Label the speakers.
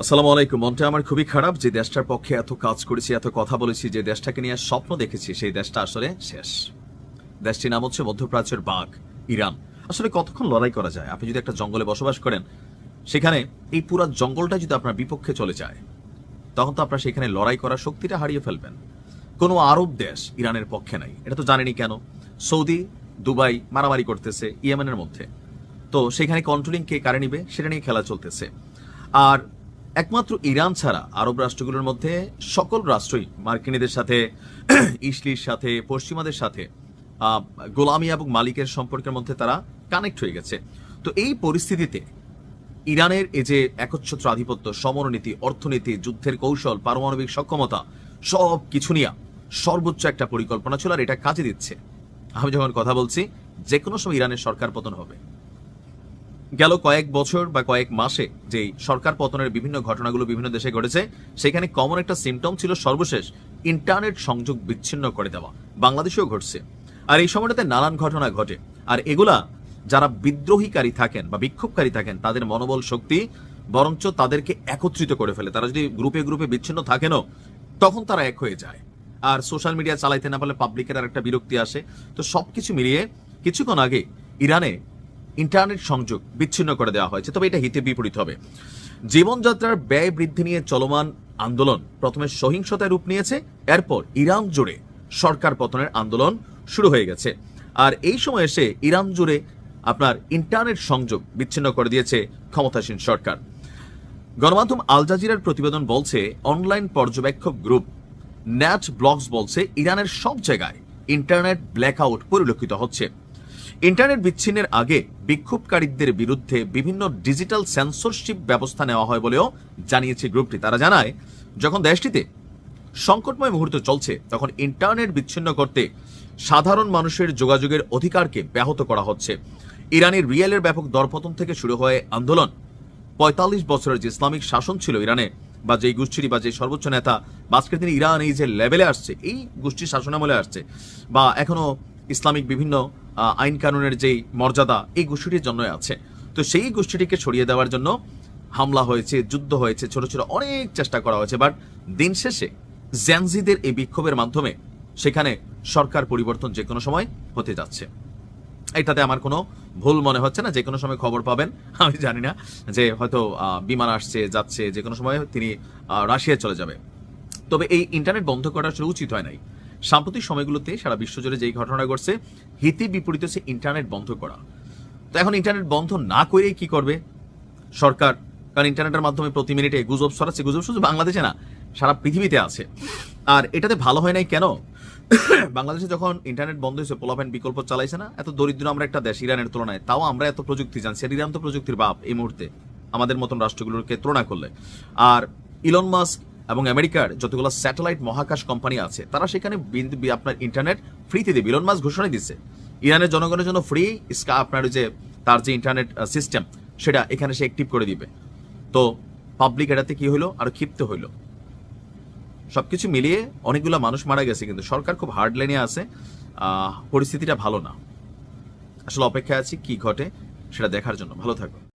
Speaker 1: আসসালামু আলাইকুম। মনটা আমার খুবই খারাপ যে দেশটার পক্ষে এত কাজ করেছি, এত কথা বলেছি, যে দেশটাকে নিয়ে স্বপ্ন দেখেছি, সেই দেশটা আসলে শেষ। দেশটির নাম হচ্ছে মধ্যপ্রাচ্যের বাঘ, ইরান। আসলে কতক্ষণ লড়াই করা যায়? আপনি যদি একটা জঙ্গলে বসবাস করেন, সেখানে এই পুরো জঙ্গলটা যদি আপনার বিপক্ষে চলে যায়, তখন তো আপনার সেখানে লড়াই করার শক্তিটা হারিয়ে ফেলবেন। কোনো আরব দেশ ইরানের পক্ষে নাই। এটা তো জানেনি কেন? সৌদি, দুবাই মারামারি করতেছে ইয়েমেনের মধ্যে। তো সেখানে কন্ট্রোলিং কে কারে নিবে? সেটা নিয়ে খেলা চলতেছে। আর একমাত্র ইরান ছাড়া আরব রাষ্ট্রগুলোর মধ্যে সকল রাষ্ট্রই মার্কিনীদের সাথে, ইসলির সাথে, পশ্চিমাদের সাথে গোলামি এবং মালিকের সম্পর্কের মধ্যে তারা কানেক্ট হয়ে গেছে। তো এই পরিস্থিতিতে ইরানের এই যে একচ্ছত্র আধিপত্য, সমরনীতি, অর্থনীতি, যুদ্ধের কৌশল, পারমাণবিক সক্ষমতা, সব কিছু নিয়ে সর্বোচ্চ একটা পরিকল্পনা ছিল আর এটা কাজে দিচ্ছে। আমি যখন কথা বলছি যে কোনো সময় ইরানের সরকার পতন হবে। গেল কয়েক বছর বা কয়েক মাসে যে সরকার পতনের বিভিন্ন ঘটনাগুলো বিভিন্ন দেশে ঘটেছে, সেখানে কমন একটা সিমটম ছিল সর্বশেষ ইন্টারনেট সংযোগ বিচ্ছিন্ন করে দেওয়া। বাংলাদেশেও ঘটছে। আর এই সময়টাতে নানান ঘটনা ঘটে। আর এগুলা যারা বিদ্রোহীকারী থাকেন বা বিক্ষোভকারী থাকেন, তাদের মনোবল শক্তি বরঞ্চ তাদেরকে একত্রিত করে ফেলে। তারা যদি গ্রুপে গ্রুপে বিচ্ছিন্ন থাকেনও, তখন তারা এক হয়ে যায়। আর সোশ্যাল মিডিয়া চালাইতে না পারলে পাবলিকের আর একটা বিরক্তি আসে। তো সব কিছু মিলিয়ে কিছুক্ষণ আগে ইরানে ইন্টারনেট সংযোগ বিচ্ছিন্ন করে দেওয়া হয়েছে, তবে এটা হিতে বিপরীত হবে। জীবনযাত্রার ব্যয় বৃদ্ধি নিয়ে চলমান আন্দোলন প্রথমে সহিংসতায় রূপ নিয়েছে, এরপর ইরান জুড়ে সরকার পতনের আন্দোলন শুরু হয়ে গেছে। আর এই সময় এসে ইরান জুড়ে আপনার ইন্টারনেট সংযোগ বিচ্ছিন্ন করে দিয়েছে ক্ষমতাসীন সরকার। গণমাধ্যম আল জাজিরার প্রতিবেদন বলছে, অনলাইন পর্যবেক্ষক গ্রুপ ন্যাট ব্লগস বলছে, ইরানের সব জায়গায় ইন্টারনেট ব্ল্যাকআউট পরিলক্ষিত হচ্ছে। ইন্টারনেট বিচ্ছিন্নের আগে বিক্ষোভকারীদের বিরুদ্ধে বিভিন্ন ডিজিটাল সেন্সরশিপ ব্যবস্থা নেওয়া হয় বলেও জানিয়েছে গ্রুপটি। তারা জানায়, যখন দেশটিতে সংকটময় মুহূর্ত চলছে, তখন ইন্টারনেট বিচ্ছিন্ন করতে সাধারণ মানুষের যোগাযোগের অধিকারকে ব্যাহত করা হচ্ছে। ইরানের রিয়েলের ব্যাপক দরপতন থেকে শুরু হয়ে আন্দোলন। পঁয়তাল্লিশ বছরের যে ইসলামিক শাসন ছিল ইরানে, বা যেই গোষ্ঠীর বা যে সর্বোচ্চ নেতা, বা আজকের দিনে ইরান এই যে লেভেলে আসছে, এই গোষ্ঠীর শাসনামলে আসছে, বা এখনও ইসলামিক বিভিন্ন আইন কানুনের যেই মর্যাদা, এই গোষ্ঠীটির জন্যই আছে। তো সেই গোষ্ঠীটিকে ছড়িয়ে দেওয়ার জন্য হামলা হয়েছে, যুদ্ধ হয়েছে, ছোট ছোট অনেক চেষ্টা করা হয়েছে। বাট দিন শেষে জ্যানজিদের এই বিক্ষোভের মাধ্যমে সেখানে সরকার পরিবর্তন যে কোনো সময় হতে যাচ্ছে। এটাতে আমার কোনো ভুল মনে হচ্ছে না। যে কোনো সময় খবর পাবেন। আমি জানি না যে হয়তো বিমান আসছে, যাচ্ছে যে কোনো সময় তিনি রাশিয়ায় চলে যাবে। তবে এই ইন্টারনেট বন্ধ করা আসলে উচিত হয় নাই। সাম্প্রতিক সময়গুলোতে সারা বিশ্বজুড়ে যেই ঘটনা ঘটছে, হিতে বিপরীত হচ্ছে ইন্টারনেট বন্ধ করা। তো এখন ইন্টারনেট বন্ধ না করেই কি করবে সরকার? কারণ ইন্টারনেটের মাধ্যমে প্রতি মিনিটে গুজব ছড়াচ্ছে, গুজব শুধু বাংলাদেশে না, সারা পৃথিবীতে আছে। আর এটাতে ভালো হয় নাই কেন? বাংলাদেশে যখন ইন্টারনেট বন্ধ হয়েছে পোলাপেন বিকল্প চালাইছে না, এত দরিদ্র আমরা একটা দেশ, ইরানের তুলনায়, তাও আমরা এত প্রযুক্তি জানছি। ইরান তো প্রযুক্তির বাপ এই মুহূর্তে, আমাদের মতন রাষ্ট্রগুলোকে তুলনা করলে। আর ইলন মাস্ক এবং আমেরিকার যতগুলো স্যাটেলাইট মহাকাশ কোম্পানি আছে, তারা সেখানে আপনার ইন্টারনেট ফ্রিতে দেবে। ইলন মাস্ক ঘোষণা দিচ্ছে ইরানের জনগণের জন্য ফ্রি স্কা আপনার যে তার যে ইন্টারনেট সিস্টেম সেটা এখানে সে অ্যাক্টিভ করে দিবে। তো পাবলিক এটাতে কি হলো আর ক্ষিপ্ত হইল। সবকিছু মিলিয়ে অনেকগুলো মানুষ মারা গেছে, কিন্তু সরকার খুব হার্ড লাইনে আছে। পরিস্থিতিটা ভালো না। আসলে অপেক্ষায় আছি কি ঘটে, সেটা দেখার জন্য। ভালো থাকো